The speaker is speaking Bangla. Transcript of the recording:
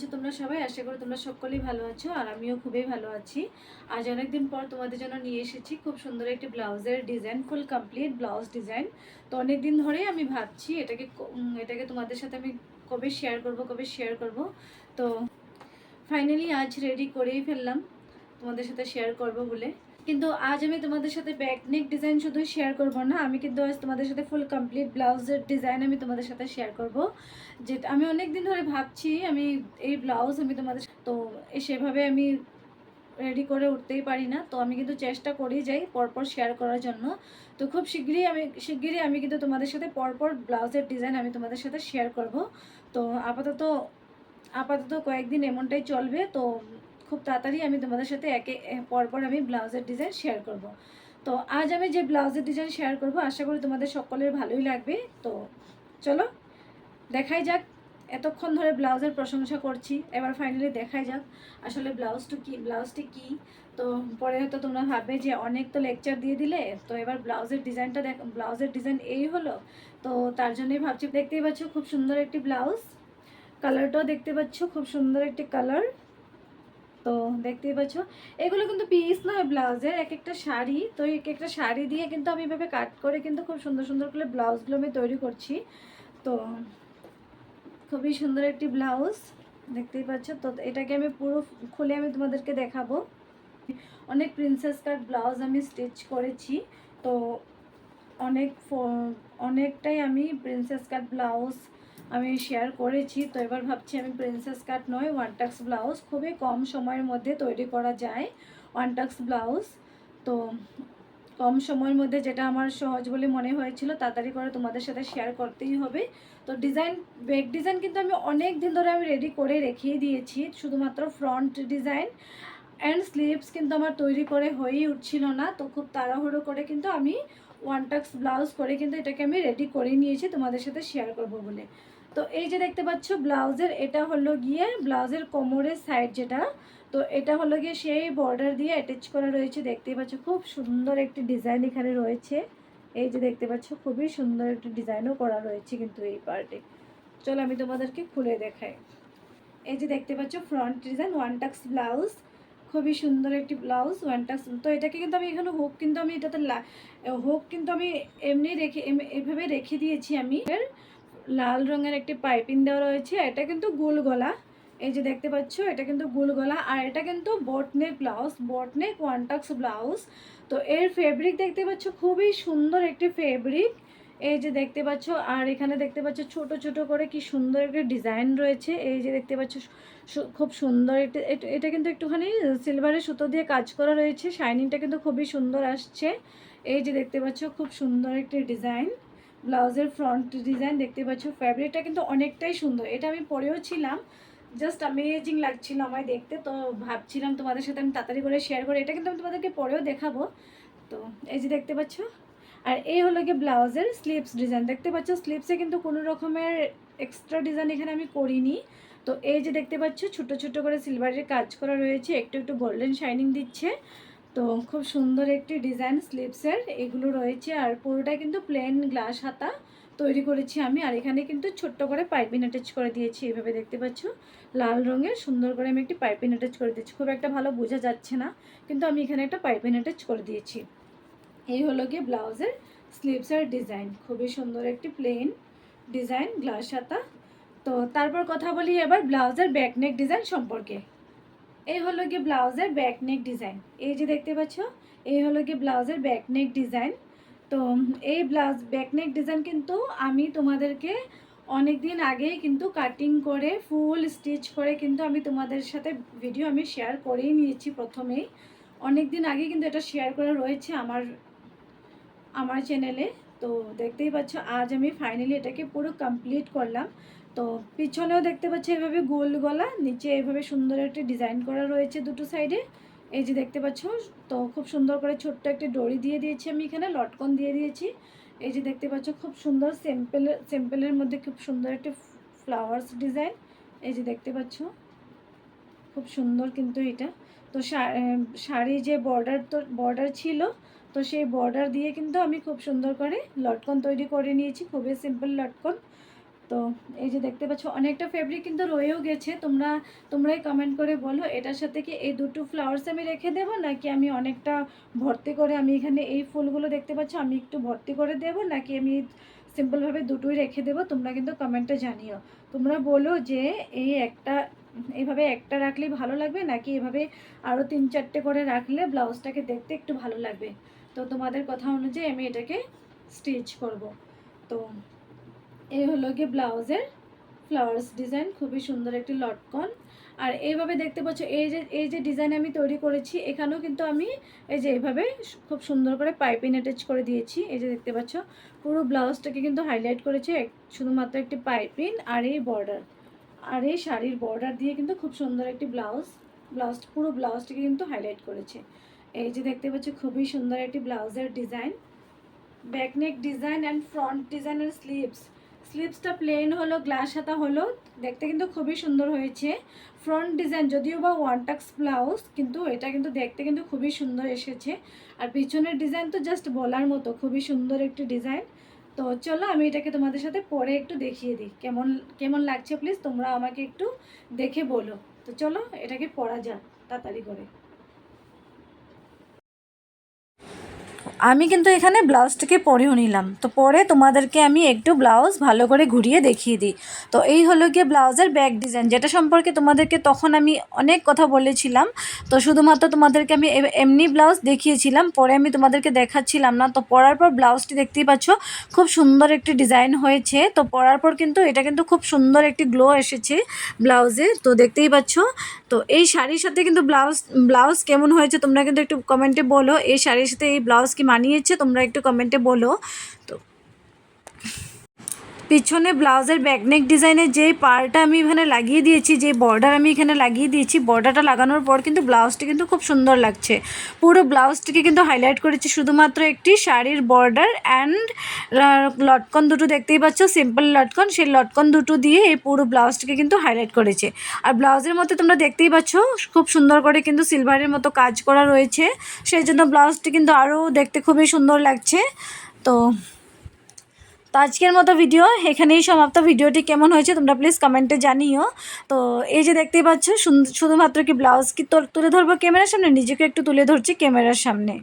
আছো তোমরা সবাই, আশা করি তোমরা সকলেই ভালো আছো আর আমিও খুবই ভালো আছি। আজ অনেকদিন পর তোমাদের জন্য নিয়ে এসেছি খুব সুন্দর একটি ব্লাউজের design, full complete blouse design. তো অনেকদিন ধরেই আমি ভাবছি এটাকে এটাকে তোমাদের সাথে আমি কবে শেয়ার করব, কবে শেয়ার করব। তো ফাইনালি আজ রেডি করেই ফেললাম, তোমাদের সাথে শেয়ার করব বলে। কিন্তু আজ আমি তোমাদের সাথে ব্যাক নেক ডিজাইন শুধু শেয়ার করব না, আমি কিন্তু আজ তোমাদের সাথে ফুল কমপ্লিট ব্লাউজের ডিজাইন আমি তোমাদের সাথে শেয়ার করব। যেটা আমি অনেক দিন ধরে ভাবছি, আমি এই ব্লাউজ আমি তোমাদের তো সেভাবে আমি রেডি করে উঠতেই পারি না, তো আমি কিন্তু চেষ্টা করেই যাই পরপর শেয়ার করার জন্য। তো খুব শীঘ্রই আমি শীঘ্রই আমি কিন্তু তোমাদের সাথে পরপর ব্লাউজের ডিজাইন আমি তোমাদের সাথে শেয়ার করব। তো আপাতত আপাতত কয়েকদিন এমনটাই চলবে, তো খুব তাড়াতাড়ি আমি তোমাদের সাথে একে পরপর আমি ব্লাউজের ডিজাইন শেয়ার করব। তো আজ আমি যে ব্লাউজের ডিজাইন শেয়ার করব, আশা করি তোমাদের সকলের ভালোই লাগবে। তো চলো, দেখাই যাক, এতক্ষণ ধরে ব্লাউজের প্রশংসা করছি, এবার ফাইনালি দেখাই যাক আসলে ব্লাউজটা কি, ব্লাউজটি কি? তো পরে হয়তো তোমরা ভাববে যে অনেক তো লেকচার দিয়ে দিলে, তো এবার ব্লাউজের ডিজাইনটা দেখ, ব্লাউজের ডিজাইন এই হলো? তো তার জন্যই ভাবছি, দেখতেই পাচ্ছ খুব সুন্দর একটি ব্লাউজ। কালারটাও দেখতে পাচ্ছ খুব সুন্দর একটি কালার তো দেখতেই পাচ্ছ। এগুলো কিন্তু পিস নয় ব্লাউজের এক একটা শাড়ি। তো এক একটা শাড়ি দিয়ে কিন্তু আমি এভাবে কাট করে কিন্তু খুব সুন্দর সুন্দর করে ব্লাউজগুলো আমি তৈরি করছি। তো খুবই সুন্দর একটি ব্লাউজ, দেখতেই পাচ্ছ। তো এটাকে আমি পুরো খুলে আমি তোমাদেরকে দেখাবো। অনেক প্রিন্সেস কাট ব্লাউজ আমি স্টিচ করেছি। তো অনেক অনেকটাই আমি প্রিন্সেস কাট ব্লাউজ আমি শেয়ার করেছি, তো এবার ভাবছি আমি প্রিন্সেস কাট নয় ওয়ান টাক্স ব্লাউজ খুবই কম সময়ের মধ্যে তৈরি করা যায় ওয়ান টাক্স ব্লাউজ তো কম সময়ের মধ্যে যেটা আমার সহজ বলে মনে হয়েছিল, তাড়াতাড়ি করে তোমাদের সাথে শেয়ার করতেই হবে। তো ডিজাইন ব্যাক ডিজাইন কিন্তু আমি অনেক দিন ধরে আমি রেডি করে রেখেই দিয়েছি, শুধুমাত্র ফ্রন্ট ডিজাইন অ্যান্ড স্লিভস কিন্তু আমার তৈরি করে হয়েই উঠছিল না, তো খুব তাড়াহুড়ো করে কিন্তু আমি ওয়ান টাক্স ব্লাউজ করে কিন্তু এটাকে আমি রেডি করে নিয়েছি, তোমাদের সাথে শেয়ার করব বলে। তো এই যে দেখতে পাচ্ছ, ব্লাউজের, এটা হলো গিয়ে ব্লাউজের কোমরের সাইড যেটা। তো এটা হলো গিয়ে সেই বর্ডার দিয়ে অ্যাটাচ করা রয়েছে। দেখতেই পাচ্ছ, খুব সুন্দর একটি ডিজাইন এখানে রয়েছে। এই যে দেখতে পাচ্ছ, খুবই সুন্দর একটি ডিজাইনও করা রয়েছে কিন্তু এই পার্টে চলো আমি তোমাদেরকে খুলে দেখাই। এই যে দেখতে পাচ্ছ front design one tucks blouse খুবই সুন্দর একটি ব্লাউজ ওয়ান টাক্স তো এটাকে কিন্তু আমি এখানে হোক কিন্তু আমি এটাতে হোক কিন্তু আমি এমনি রেখে এভাবে রেখে দিয়েছি আমি। এর লাল রঙের একটি পাইপিং দেওয়া রয়েছে, এটা কিন্তু গোল গলা। এই যে দেখতে পাচ্ছ, এটা কিন্তু গোল গলা, আর এটা কিন্তু boat neck blouse, boat neck one tucks blouse. তো এর ফেব্রিক দেখতে পাচ্ছ, খুবই সুন্দর একটি ফেব্রিক। এই যে দেখতে পাচ্ছ, আর এখানে দেখতে পাচ্ছ, ছোট ছোট করে কি সুন্দর একটা ডিজাইন রয়েছে। এই যে দেখতে পাচ্ছ খুব সুন্দর এটা কিন্তু একটুখানি সিলভারের সুতো দিয়ে কাজ করা রয়েছে, শাইনিংটা কিন্তু খুবই সুন্দর আসছে। এই যে দেখতে পাচ্ছ, খুব সুন্দর একটি ডিজাইন। ব্লাউজের ফ্রন্ট ডিজাইন দেখতে পাচ্ছ, ফ্যাব্রিকটা কিন্তু অনেকটাই সুন্দর। এটা আমি পরেও ছিলাম জাস্ট অ্যামেজিং লাগছিল আমায় দেখতে, তো ভাবছিলাম তোমাদের সাথে আমি তাড়াতাড়ি করে শেয়ার করে। এটা কিন্তু আমি তোমাদেরকে পরেও দেখাবো। তো এই যে দেখতে পাচ্ছ, আর এই হলো গিয়ে ব্লাউজের স্লিপস ডিজাইন দেখতে পাচ্ছ স্লিপসে কিন্তু কোনো রকমের এক্সট্রা ডিজাইন এখানে আমি করিনি। তো এই যে দেখতে পাচ্ছ, ছোট ছোট করে সিলভারের কাজ করা রয়েছে, একটু একটু গোল্ডেন শাইনিং দিচ্ছে। তো খুব সুন্দর একটি ডিজাইন স্লিপসের এগুলো রয়েছে আর পুরোটাই কিন্তু প্লেন গ্লাস হাতা তৈরি করেছি আমি। আর এখানে কিন্তু ছোট্ট করে পাইপিং অ্যাটাচ করে দিয়েছি, এভাবে দেখতে পাচ্ছ? লাল রঙের সুন্দর করে আমি একটি পাইপিং অ্যাটাচ করে দিয়েছি। খুব একটা ভালো বোঝা যাচ্ছে না, কিন্তু আমি এখানে একটা পাইপিং অ্যাটাচ করে দিয়েছি। এই হলো গিয়ে ব্লাউজের স্লিভসের ডিজাইন খুবই সুন্দর একটি প্লেন ডিজাইন গ্লাস হাতা। তো তারপর কথা বলি এবার ব্লাউজের ব্যাক নেক ডিজাইন সম্পর্কে। এই হলো গিয়ে ব্লাউজের ব্যাক নেক ডিজাইন এই যে দেখতে পাচ্ছ এই হলো গিয়ে ব্লাউজের ব্যাক নেক ডিজাইন তো এই ব্লাউজ ব্যাক নেক ডিজাইন কিন্তু আমি তোমাদেরকে অনেক দিন আগেই কিন্তু কাটিং করে ফুল স্টিচ করে কিন্তু আমি তোমাদের সাথে ভিডিও আমি শেয়ার করেই নিয়েছি প্রথমেই। অনেক দিন আগে কিন্তু এটা শেয়ার করা রয়েছে আমার আমার চ্যানেলে তো দেখতেই পাচ্ছ, আজ আমি ফাইনালি এটাকে পুরো কমপ্লিট করলাম। তো পিছনেও দেখতে পাচ্ছ, এভাবে গোল গলা, নিচে এভাবে সুন্দর একটা ডিজাইন করা রয়েছে দুটো সাইডে এই যে দেখতে পাচ্ছ, তো খুব সুন্দর করে ছোট্ট একটা ডরি দিয়ে দিয়েছি আমি এখানে, লটকন দিয়ে দিয়েছি। এই যে দেখতে পাচ্ছ, খুব সুন্দর সিম্পলের সিম্পলের মধ্যে খুব সুন্দর একটা ফ্লাওয়ার্স ডিজাইন এই যে দেখতে পাচ্ছ, খুব সুন্দর কিন্তু এটা। তো শাড়ি যে বর্ডার তো বর্ডার ছিল তো সেই বর্ডার দিয়ে কিন্তু আমি খুব সুন্দর করে লটকন তৈরি করে নিয়েছি, খুবই সিম্পল লটকন। তো এই যে দেখতে পাচ্ছ, অনেকটা ফেব্রিক কিন্তু রয়েও গেছে। তোমরা, তোমরাই কমেন্ট করে বলো, এটার সাথে কি এই দুটো ফ্লাওয়ার্স আমি রেখে দেবো, নাকি আমি অনেকটা ভর্তি করে আমি এখানে এই ফুলগুলো দেখতে পাচ্ছ, আমি একটু ভর্তি করে দেব, নাকি আমি সিম্পলভাবে দুটোই রেখে দেবো, তোমরা কিন্তু কমেন্টে জানিও। তোমরা বলো যে এই একটা এইভাবে একটা রাখলেই ভালো লাগবে, নাকি এভাবে আরও তিন চারটে করে রাখলে ব্লাউজটাকে দেখতে একটু ভালো লাগবে? তো তোমাদের কথা অনুযায়ী আমি এটাকে স্টিচ করব। তো এই হলো গিয়ে ব্লাউজের ফ্লাওয়ার্স ডিজাইন, খুবই সুন্দর একটি লটকন। আর এইভাবে দেখতে পাচ্ছ, এই যে এই যে ডিজাইন আমি তৈরি করেছি, এখানেও কিন্তু আমি এই যে এইভাবে খুব সুন্দর করে পাইপিং অ্যাটাচ করে দিয়েছি। এই যে দেখতে পাচ্ছ, পুরো ব্লাউজটাকে কিন্তু হাইলাইট করেছে শুধুমাত্র একটি পাইপিং আর এই বর্ডার। আর এই শাড়ির বর্ডার দিয়ে কিন্তু খুব সুন্দর একটি ব্লাউজ ব্লাউজ, পুরো ব্লাউজটাকে কিন্তু হাইলাইট করেছে। এই যে দেখতে পাচ্ছ, খুবই সুন্দর একটি ব্লাউজের design. Back neck design and front ডিজাইনের স্লিভস স্লিভসটা প্লেন হলো গ্লাস হাতা হলো, দেখতে কিন্তু খুবই সুন্দর হয়েছে। ফ্রন্ট ডিজাইন যদিও বা ওয়ান টাক্স ব্লাউজ কিন্তু এটা কিন্তু দেখতে কিন্তু খুবই সুন্দর এসেছে। আর পিছনের ডিজাইন তো জাস্ট বলার মতো, খুবই সুন্দর একটি ডিজাইন তো চলো, আমি এটাকে তোমাদের সাথে পরে একটু দেখিয়ে দিই। কেমন কেমন লাগছে প্লিজ তোমরা আমাকে একটু দেখে বলো। তো চলো, এটাকে পরা যাক, তাড়াতাড়ি করে। আমি কিন্তু এখানে ব্লাউজটাকে পরেও নিলাম। তো পরে তোমাদেরকে আমি একটু ব্লাউজ ভালো করে ঘুরিয়ে দেখিয়ে দিই। তো এই হলো গিয়ে ব্লাউজের ব্যাক ডিজাইন যেটা সম্পর্কে তোমাদেরকে তখন আমি অনেক কথা বলেছিলাম। তো শুধুমাত্র তোমাদেরকে আমি এমনি ব্লাউজ দেখিয়েছিলাম, পরে আমি তোমাদেরকে দেখাচ্ছিলাম না। তো পরার পর ব্লাউজটি দেখতেই পাচ্ছ, খুব সুন্দর একটি ডিজাইন হয়েছে। তো পরার পর কিন্তু এটা কিন্তু খুব সুন্দর একটি গ্লো এসেছে ব্লাউজে। তো দেখতেই পাচ্ছ, তো এই শাড়ির সাথে কিন্তু ব্লাউজ ব্লাউজ কেমন হয়েছে তোমরা কিন্তু একটু কমেন্টে বলো। এই শাড়ির সাথে এই ব্লাউজ কি মানিয়েছে তোমরা একটু কমেন্টে বলো। তো পিছনে ব্লাউজের ব্যাকনেক ডিজাইনের যে পার্টটা আমি এখানে লাগিয়ে দিয়েছি, যে বর্ডার আমি এখানে লাগিয়ে দিয়েছি বর্ডারটা লাগানোর পর কিন্তু ব্লাউজটি কিন্তু খুব সুন্দর লাগছে। পুরো ব্লাউজটিকে কিন্তু হাইলাইট করেছি শুধুমাত্র একটি শাড়ির বর্ডার অ্যান্ড লটকন দুটো দেখতেই পাচ্ছ সিম্পল লটকন, সেই লটকন দুটো দিয়ে এই পুরো ব্লাউজটিকে কিন্তু হাইলাইট করেছে। আর ব্লাউজের মধ্যে তোমরা দেখতেই পাচ্ছ, খুব সুন্দর করে কিন্তু সিলভারের মতো কাজ করা রয়েছে, সেই জন্য ব্লাউজটি কিন্তু আরও দেখতে খুবই সুন্দর লাগছে। তো তো আজকের মতো ভিডিও এখানেই সমাপ্ত। ভিডিওটি কেমন হয়েছে তোমরা প্লিজ কমেন্টে জানিও। তো এই যে দেখতেই পাচ্ছ শুধু- শুধুমাত্র কি ব্লাউজ কি তুলে ধরবো ক্যামেরার সামনে? নিজেকে একটু তুলে ধরছি ক্যামেরার সামনে।